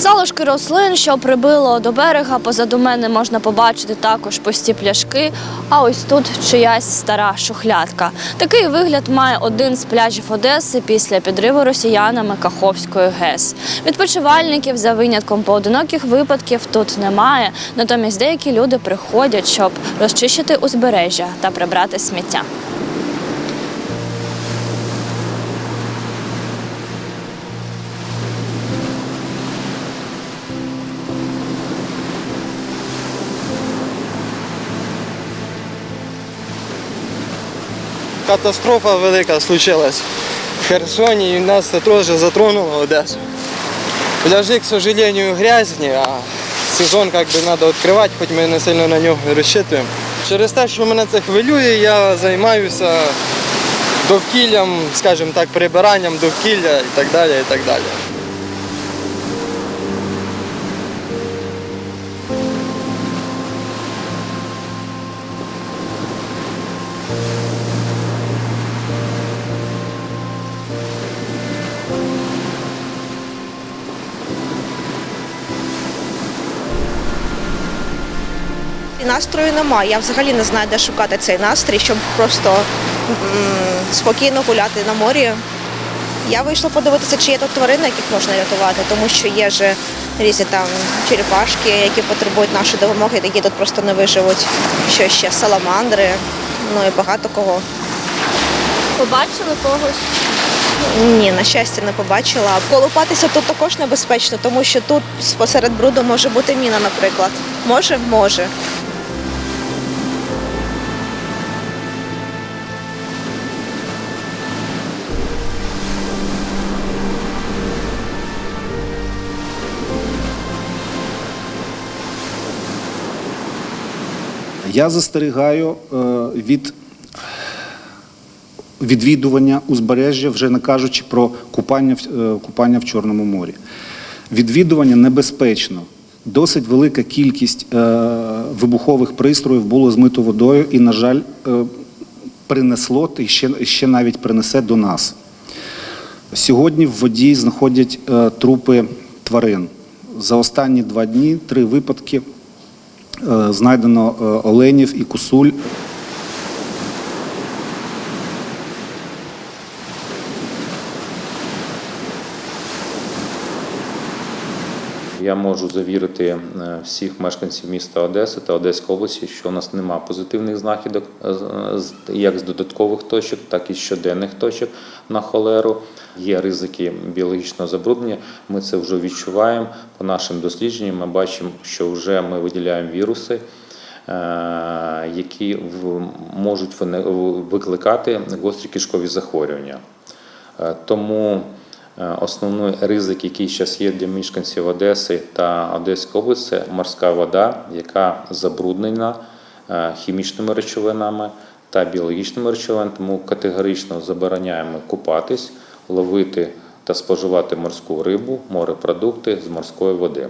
Залишки рослин, що прибило до берега, позаду мене можна побачити також пусті пляшки. А ось тут чиясь стара шухлядка. Такий вигляд має один з пляжів Одеси після підриву росіянами Каховської ГЕС. Відпочивальників за винятком поодиноких випадків тут немає. Натомість деякі люди приходять, щоб розчищити узбережжя та прибрати сміття. Катастрофа велика случилась в Херсоні і нас це теж затронуло Одесу. Пляжи, к сожалению, грязні, а сезон как бы надо відкривати, хоч ми не сильно на нього розчитуємо. Через те, що мене це хвилює, я займаюся довкіллям, скажімо так, прибиранням довкілля і так далі. і так далі. І настрою немає. Я взагалі не знаю, де шукати цей настрій, щоб просто м, спокійно гуляти на морі. Я вийшла подивитися, чи є тут тварини, яких можна рятувати, тому що є ж різні там черепашки, які потребують нашої допомоги, які тут просто не виживуть. Що ще саламандри, ну і багато кого. Побачили когось? Ні, на щастя, не побачила. Колупатися тут також небезпечно, тому що тут посеред бруду може бути міна, наприклад. Може, може. Я застерігаю е, від відвідування узбережжя, вже не кажучи про купання, е, купання в Чорному морі. Відвідування небезпечно. Досить велика кількість е, вибухових пристроїв було змито водою і, на жаль, принесло і ще, ще навіть принесе до нас. Сьогодні в воді знаходять трупи тварин. За останні два дні три випадки знайдено е, оленів і кусуль. Я можу завірити е, всіх мешканців міста Одеси та Одеської області, що у нас нема позитивних знахідок е, як з додаткових точок, так і щоденних точок на холеру. Є ризики біологічного забруднення. Ми це вже відчуваємо по нашим дослідженням. Ми бачимо, що вже ми виділяємо віруси. е, Які можуть викликати гострі кишкові захворювання. Е, Тому е, основний ризик, який зараз є для мешканців Одеси та Одеської області, це морська вода, яка забруднена е, хімічними речовинами та біологічними речовинами. Тому категорично забороняємо купатись, ловити та споживати морську рибу, морепродукти з морської води.